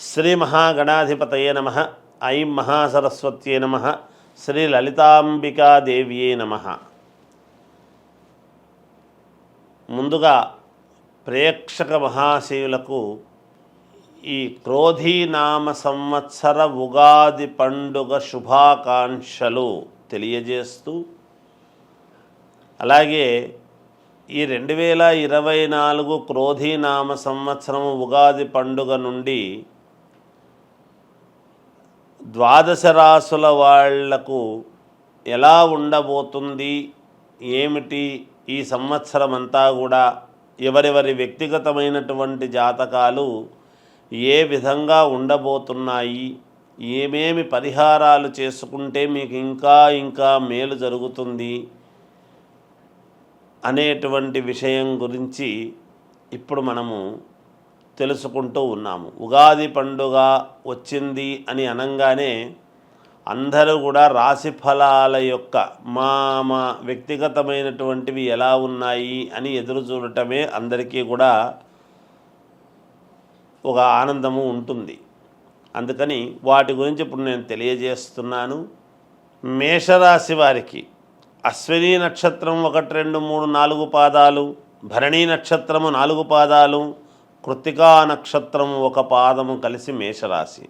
శ్రీ మహాగణాధిపతయే నమ. ఐం మహాసరస్వత్యే నమ. శ్రీ లలితాంబికాదేవ్యే నమ. ముందుగా ప్రేక్షక మహాశయులకు ఈ క్రోధీనామ సంవత్సర ఉగాది పండుగ శుభాకాంక్షలు తెలియజేస్తూ అలాగే ఈ రెండు వేల ఇరవై నాలుగు క్రోధీనామ సంవత్సరం ఉగాది పండుగ నుండి ద్వాదశ రాసుల వాళ్ళకు ఎలా ఉండబోతుంది? ఏమిటి? ఈ సంవత్సరం అంతా కూడా ఎవరెవరి వ్యక్తిగతమైనటువంటి జాతకాలు ఏ విధంగా ఉండబోతున్నాయి? ఏమేమి పరిహారాలు చేసుకుంటే మీకు ఇంకా ఇంకా మేలు జరుగుతుంది? అనేటువంటి విషయం గురించి ఇప్పుడు మనము తెలుసుకుంటూ ఉన్నాము. ఉగాది పండుగ వచ్చింది అని అనగానే అందరూ కూడా రాశి ఫలాల యొక్క మా మా వ్యక్తిగతమైనటువంటివి ఎలా ఉన్నాయి అని ఎదురు చూడటమే అందరికీ కూడా ఒక ఆనందము ఉంటుంది. అందుకని వాటి గురించి ఇప్పుడు నేను తెలియజేస్తున్నాను. మేషరాశి వారికి అశ్విని నక్షత్రం ఒకటి రెండు మూడు నాలుగు పాదాలు భరణీ నక్షత్రము నాలుగు పాదాలు కృత్తికా నక్షత్రము ఒక పాదము కలిసి మేషరాశి.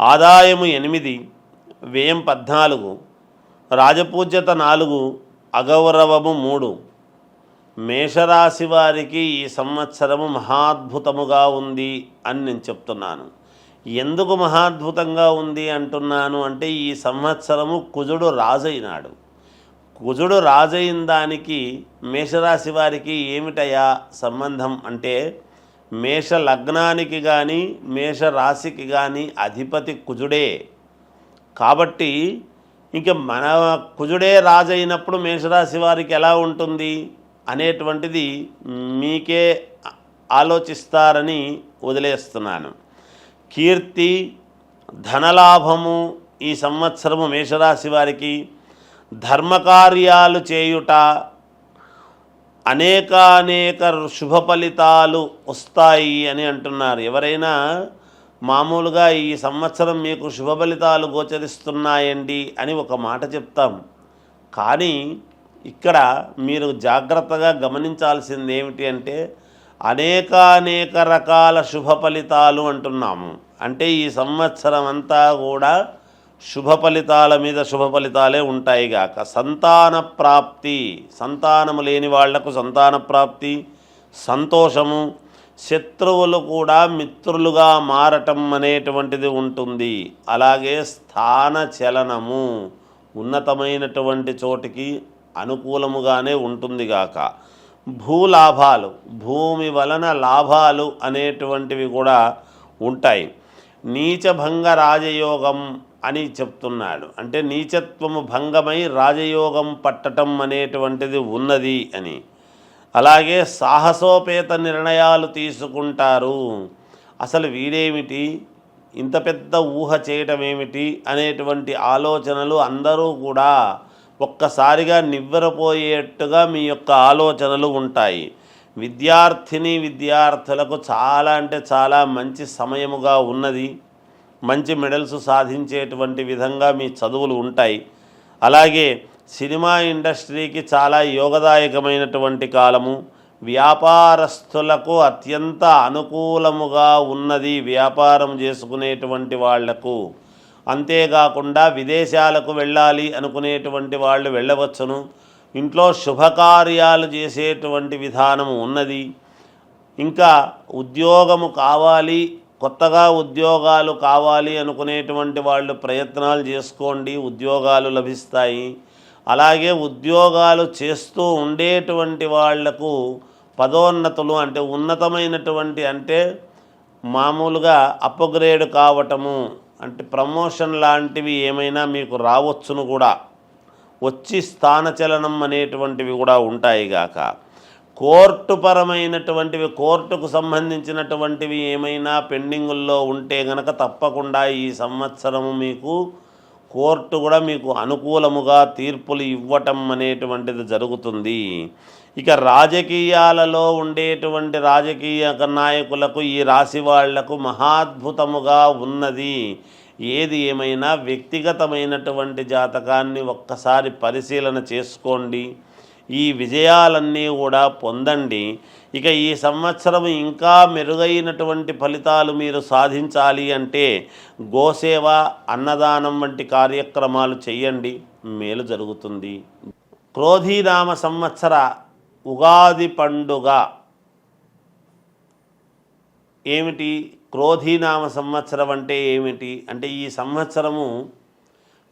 ఆదాయము ఎనిమిది వ్యయం పద్నాలుగు రాజపూజ్యత నాలుగు అగౌరవము మూడు. మేషరాశి వారికి ఈ సంవత్సరము మహాద్భుతముగా ఉంది అని నేను చెప్తున్నాను. ఎందుకు మహాద్భుతంగా ఉంది అంటున్నాను అంటే ఈ సంవత్సరము కుజుడు రాజైనాడు. కుజుడు రాజైన దానికి మేషరాశి వారికి ఏమిటయా సంబంధం అంటే మేష లగ్నానికి కానీ మేష రాశికి కానీ అధిపతి కుజుడే. కాబట్టి ఇంక మన కుజుడే రాజైనప్పుడు మేషరాశి వారికి ఎలా ఉంటుంది అనేటువంటిది మీకే ఆలోచిస్తారని వదిలేస్తున్నాను. కీర్తి ధనలాభము ఈ సంవత్సరము మేషరాశి వారికి ధర్మకార్యాలు చేయుట అనేకానేక శుభ ఫలితాలు వస్తాయి అని అంటున్నారు. ఎవరైనా మామూలుగా ఈ సంవత్సరం మీకు శుభ ఫలితాలు గోచరిస్తున్నాయండి అని ఒక మాట చెప్తాం. కానీ ఇక్కడ మీరు జాగ్రత్తగా గమనించాల్సింది ఏమిటి అంటే అనేకానేక రకాల శుభ ఫలితాలు అంటున్నాము. అంటే ఈ సంవత్సరం అంతా కూడా శుభ ఫలితాల మీద శుభ ఫలితాలే ఉంటాయి గాక. సంతాన ప్రాప్తి సంతానము లేని వాళ్ళకు సంతాన ప్రాప్తి సంతోషము శత్రువులు కూడా మిత్రులుగా మారటం అనేటువంటిది ఉంటుంది. అలాగే స్థాన చలనము ఉన్నతమైనటువంటి చోటికి అనుకూలముగానే ఉంటుంది గాక. భూలాభాలు భూమి వలన లాభాలు అనేటువంటివి కూడా ఉంటాయి. నీచభంగ రాజయోగం అని చెప్తున్నాడు. అంటే నీచత్వము భంగమై రాజయోగం పట్టటం అనేటువంటిది ఉన్నది అని. అలాగే సాహసోపేత నిర్ణయాలు తీసుకుంటారు. అసలు వీడేమిటి? ఇంత పెద్ద ఊహ చేయటం ఏమిటి అనేటువంటి ఆలోచనలు అందరూ కూడా ఒక్కసారిగా నివ్వెరపోయేట్టుగా మీ యొక్క ఆలోచనలు ఉంటాయి. విద్యార్థిని విద్యార్థులకు చాలా అంటే చాలా మంచి సమయముగా ఉన్నది. మంచి మెడల్స్ సాధించేటువంటి విధంగా మీ చదువులు ఉంటాయి. అలాగే సినిమా ఇండస్ట్రీకి చాలా యోగదాయకమైనటువంటి కాలము. వ్యాపారస్తులకు అత్యంత అనుకూలముగా ఉన్నది వ్యాపారం చేసుకునేటువంటి వాళ్ళకు. అంతేకాకుండా విదేశాలకు వెళ్ళాలి అనుకునేటువంటి వాళ్ళు వెళ్ళవచ్చును. ఇంట్లో శుభకార్యాలు చేసేటువంటి విధానము ఉన్నది. ఇంకా ఉద్యోగము కావాలి కొత్తగా ఉద్యోగాలు కావాలి అనుకునేటువంటి వాళ్ళు ప్రయత్నాలు చేసుకోండి ఉద్యోగాలు లభిస్తాయి. అలాగే ఉద్యోగాలు చేస్తూ ఉండేటువంటి వాళ్ళకు పదోన్నతులు అంటే ఉన్నతమైనటువంటి అంటే మామూలుగా అప్గ్రేడ్ కావటము అంటే ప్రమోషన్ లాంటివి ఏమైనా మీకు రావచ్చును కూడా. వచ్చి స్థానచలనం అనేటువంటివి కూడా ఉంటాయి గాక. కోర్టు పరమైనటువంటివి కోర్టుకు సంబంధించినటువంటివి ఏమైనా పెండింగుల్లో ఉంటే గనక తప్పకుండా ఈ సంవత్సరము మీకు కోర్టు కూడా మీకు అనుకూలముగా తీర్పులు ఇవ్వటం అనేటువంటిది జరుగుతుంది. ఇక రాజకీయాలలో ఉండేటువంటి రాజకీయ నాయకులకు ఈ రాశి వాళ్ళకు మహాద్భుతముగా ఉన్నది. ఏది ఏమైనా వ్యక్తిగతమైనటువంటి జాతకాన్ని ఒక్కసారి పరిశీలన చేసుకోండి. ఈ విజయాలన్నీ కూడా పొందండి. ఇక ఈ సంవత్సరం ఇంకా మెరుగైనటువంటి ఫలితాలు మీరు సాధించాలి అంటే గోసేవ అన్నదానం వంటి కార్యక్రమాలు చేయండి. మేలు జరుగుతుంది. క్రోధీనామ సంవత్సర ఉగాది పండుగ ఏమిటి? క్రోధీనామ సంవత్సరం అంటే ఏమిటి? అంటే ఈ సంవత్సరము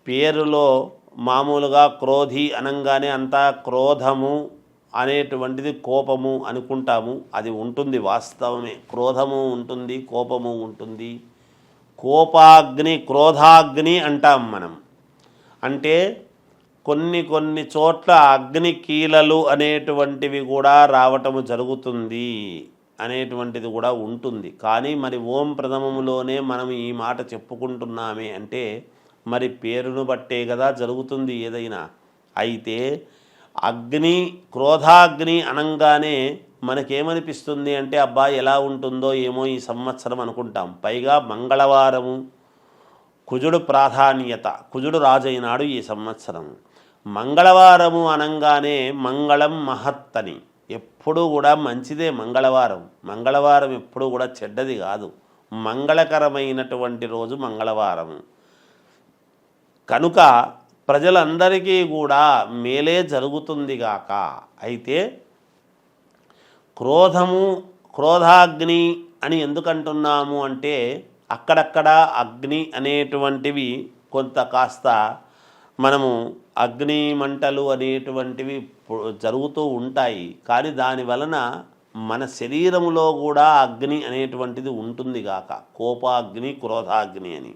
పేరులో మామూలుగా క్రోధి అనంగానే అంతా క్రోధము అనేటువంటిది కోపము అనుకుంటాము. అది ఉంటుంది వాస్తవమే. క్రోధము ఉంటుంది కోపము ఉంటుంది. కోపాగ్ని క్రోధాగ్ని అంటాం మనం. అంటే కొన్ని కొన్ని చోట్ల అగ్ని కీలలు అనేటువంటివి కూడా రావటము జరుగుతుంది అనేటువంటిది కూడా ఉంటుంది. కానీ మరి ఓం ప్రథమములోనే మనం ఈ మాట చెప్పుకుంటున్నామే అంటే మరి పేరును బట్టే కదా జరుగుతుంది ఏదైనా. అయితే అగ్ని క్రోధాగ్ని అనంగానే మనకేమనిపిస్తుంది అంటే అబ్బా ఎలా ఉంటుందో ఏమో ఈ సంవత్సరం అనుకుంటాం. పైగా మంగళవారము కుజుడు ప్రాధాన్యత కుజుడు రాజైనాడు ఈ సంవత్సరం. మంగళవారము అనంగానే మంగళం మహత్తని. ఎప్పుడూ కూడా మంచిదే మంగళవారం. మంగళవారం ఎప్పుడూ కూడా చెడ్డది కాదు. మంగళకరమైనటువంటి రోజు మంగళవారము. కనుక ప్రజలందరికీ కూడా మేలే జరుగుతుంది గాక. అయితే క్రోధము క్రోధాగ్ని అని ఎందుకంటున్నాము అంటే అక్కడక్కడ అగ్ని అనేటువంటివి కొంత కాస్త మనము అగ్ని మంటలు అనేటువంటివి జరుగుతూ ఉంటాయి. కానీ దాని వలన మన శరీరంలో కూడా అగ్ని అనేటువంటిది ఉంటుంది గాక. కోపాగ్ని క్రోధాగ్ని అని.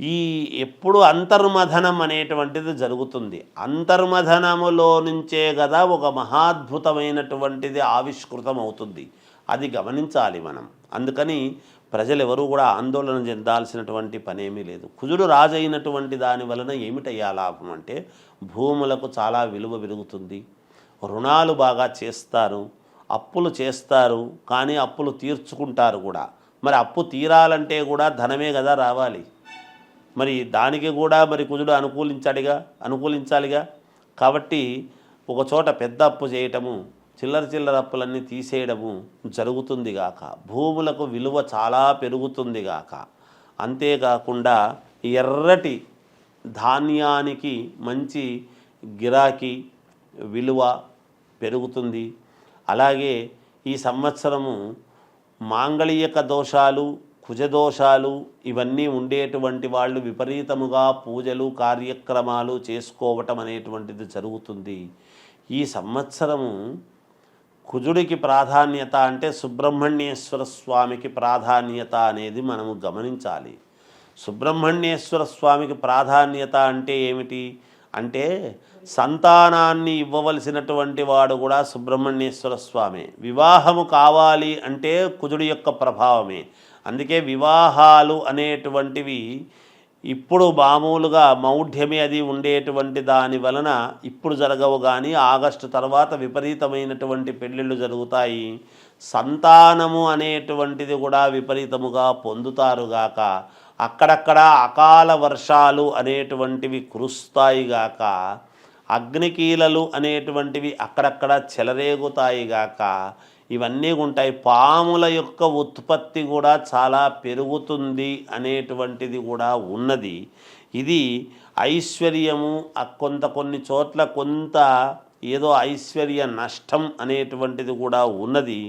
ఈ ఎప్పుడు అంతర్మథనం అనేటువంటిది జరుగుతుంది. అంతర్మథనములో నుంచే కదా ఒక మహాద్భుతమైనటువంటిది ఆవిష్కృతం అవుతుంది అది గమనించాలి మనం. అందుకని ప్రజలు ఎవరు కూడా ఆందోళన చెందాల్సినటువంటి పనేమీ లేదు. కుజుడు రాజైనటువంటి దాని వలన ఏమిటయ్యా లాభం అంటే భూములకు చాలా విలువ పెరుగుతుంది. రుణాలు బాగా చేస్తారు. అప్పులు చేస్తారు. కానీ అప్పులు తీర్చుకుంటారు కూడా. మరి అప్పు తీరాలంటే కూడా ధనమే కదా రావాలి. మరి దానికి కూడా మరి కుజుడు అనుకూలించాలిగా అనుకూలించాలిగా. కాబట్టి ఒక చోట పెద్ద అప్పు చేయటము చిల్లర చిల్లర అప్పులన్నీ తీసేయడము జరుగుతుంది గాక. భూములకు విలువ చాలా పెరుగుతుంది గాక. అంతేకాకుండా ఎర్రటి ధాన్యానికి మంచి గిరాకీ విలువ పెరుగుతుంది. అలాగే ఈ సంవత్సరము మాంగళీయక దోషాలు కుజదోషాలు ఇవన్నీ ఉండేటువంటి వాళ్ళు విపరీతముగా పూజలు కార్యక్రమాలు చేసుకోవటం అనేటువంటిది జరుగుతుంది. ఈ సంవత్సరము కుజుడికి ప్రాధాన్యత అంటే సుబ్రహ్మణ్యేశ్వర స్వామికి ప్రాధాన్యత అనేది మనము గమనించాలి. సుబ్రహ్మణ్యేశ్వర స్వామికి ప్రాధాన్యత అంటే ఏమిటి? అంటే సంతానాన్ని ఇవ్వవలసినటువంటి వాడు కూడా సుబ్రహ్మణ్యేశ్వర స్వామి. వివాహము కావాలి అంటే కుజుడి యొక్క ప్రభావమే. అందుకే వివాహాలు అనేటువంటివి ఇప్పుడు మామూలుగా మౌఢ్యమే అది ఉండేటువంటి దాని వలన ఇప్పుడు జరగవు కానీ ఆగస్టు తర్వాత విపరీతమైనటువంటి పెళ్ళిళ్ళు జరుగుతాయి. సంతానము అనేటువంటిది కూడా విపరీతముగా పొందుతారుగాక అక్కడక్కడ అకాల వర్షాలు అనేటువంటివి కురుస్తాయిగాక అగ్నికీలలు అనేటువంటివి అక్కడక్కడ చెలరేగుతాయి గాక. ఇవన్నీ ఉంటాయి. పాముల యొక్క ఉత్పత్తి కూడా చాలా పెరుగుతుంది అనేటువంటిది కూడా ఉన్నది. ఇది ఐశ్వర్యము కొంత కొన్ని చోట్ల కొంత ఏదో ఐశ్వర్య నష్టం అనేటువంటిది కూడా ఉన్నది.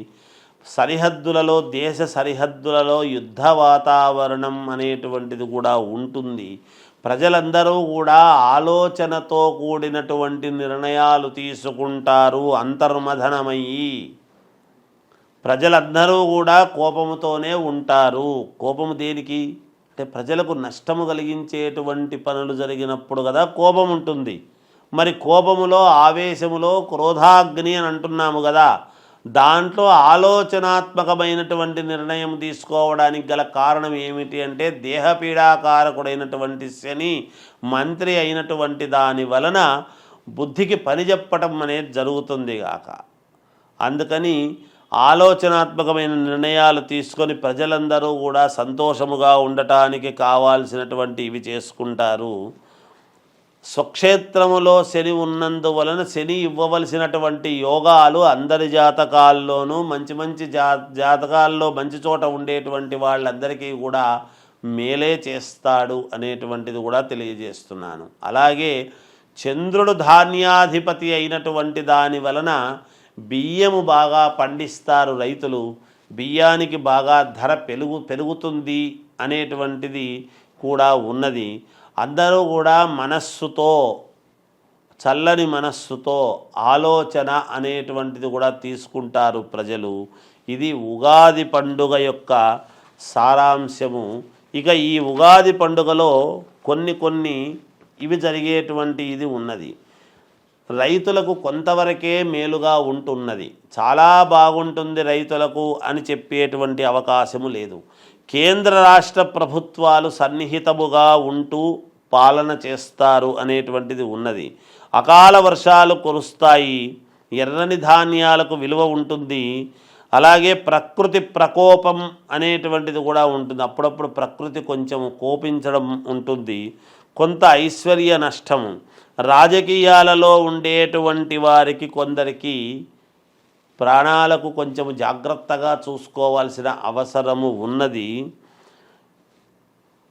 సరిహద్దులలో దేశ సరిహద్దులలో యుద్ధ వాతావరణం అనేటువంటిది కూడా ఉంటుంది. ప్రజలందరూ కూడా ఆలోచనతో కూడినటువంటి నిర్ణయాలు తీసుకుంటారు అంతర్మథనమయ్యి. ప్రజలందరూ కూడా కోపముతోనే ఉంటారు. కోపము దేనికి? అంటే ప్రజలకు నష్టము కలిగించేటువంటి పనులు జరిగినప్పుడు కదా కోపం ఉంటుంది. మరి కోపములో ఆవేశములో క్రోధాగ్ని అని అంటున్నాము కదా. దాంట్లో ఆలోచనాత్మకమైనటువంటి నిర్ణయం తీసుకోవడానికి గల కారణం ఏమిటి అంటే దేహపీడాకారకుడైనటువంటి శని మంత్రి అయినటువంటి దాని వలన బుద్ధికి పని చెప్పటం అనేది జరుగుతుంది గాక. అందుకని ఆలోచనాత్మకమైన నిర్ణయాలు తీసుకొని ప్రజలందరూ కూడా సంతోషముగా ఉండటానికి కావాల్సినటువంటి ఇవి చేసుకుంటారు. స్వక్షేత్రములో శని ఉన్నందువలన శని ఇవ్వవలసినటువంటి యోగాలు అందరి జాతకాల్లోనూ మంచి మంచి జా జాతకాల్లో మంచి చోట ఉండేటువంటి వాళ్ళందరికీ కూడా మేలే చేస్తాడు అనేటువంటిది కూడా తెలియజేస్తున్నాను. అలాగే చంద్రుడు ధాన్యాధిపతి అయినటువంటి దాని వలన బియ్యము బాగా పండిస్తారు రైతులు బియ్యానికి బాగా ధర పెరుగు పెరుగుతుంది అనేటువంటిది కూడా ఉన్నది. అందరూ కూడా మనస్సుతో చల్లని మనస్సుతో ఆలోచన అనేటువంటిది కూడా తీసుకుంటారు ప్రజలు. ఇది ఉగాది పండుగ యొక్క సారాంశము. ఇక ఈ ఉగాది పండుగలో కొన్ని కొన్ని ఇవి జరిగేటువంటి ఇది ఉన్నది. రైతులకు కొంతవరకే మేలుగా ఉంటున్నది. చాలా బాగుంటుంది రైతులకు అని చెప్పేటువంటి అవకాశము లేదు. కేంద్ర రాష్ట్ర ప్రభుత్వాలు సన్నిహితముగా ఉంటూ పాలన చేస్తారు అనేటువంటిది ఉన్నది. అకాల వర్షాలు కురుస్తాయి. ఎర్రని ధాన్యాలకు విలువ ఉంటుంది. అలాగే ప్రకృతి ప్రకోపం అనేటువంటిది కూడా ఉంటుంది. అప్పుడప్పుడు ప్రకృతి కొంచెం కోపించడం ఉంటుంది. కొంత ఐశ్వర్య నష్టము. రాజకీయాలలో ఉండేటువంటి వారికి కొందరికి ప్రాణాలకు కొంచెం జాగ్రత్తగా చూసుకోవాల్సిన అవసరము ఉన్నది.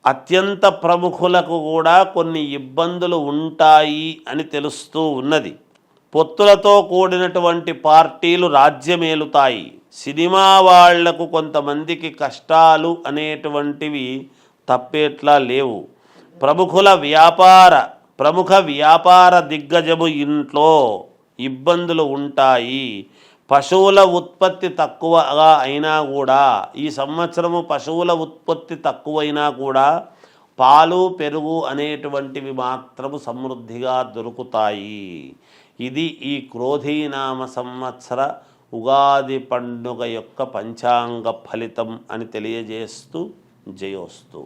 అత్యంత ప్రముఖులకు కూడా కొన్ని ఇబ్బందులు ఉంటాయి అని తెలుస్తూ ఉన్నది. పొత్తులతో కూడినటువంటి పార్టీలు రాజ్యమేలుతాయి. సినిమా వాళ్ళకు కొంతమందికి కష్టాలు అనేటువంటివి తప్పేట్లా లేవు. ప్రముఖుల వ్యాపార ప్రముఖ వ్యాపార దిగ్గజము ఇంట్లో ఇబ్బందులు ఉంటాయి. పశువుల ఉత్పత్తి తక్కువగా అయినా కూడా ఈ సంవత్సరము పశువుల ఉత్పత్తి తక్కువైనా కూడా పాలు పెరుగు అనేటువంటివి మాత్రము సమృద్ధిగా దొరుకుతాయి. ఇది ఈ క్రోధీనామ సంవత్సర ఉగాది పండుగ యొక్క పంచాంగ ఫలితం అని తెలియజేస్తూ జయోస్తు.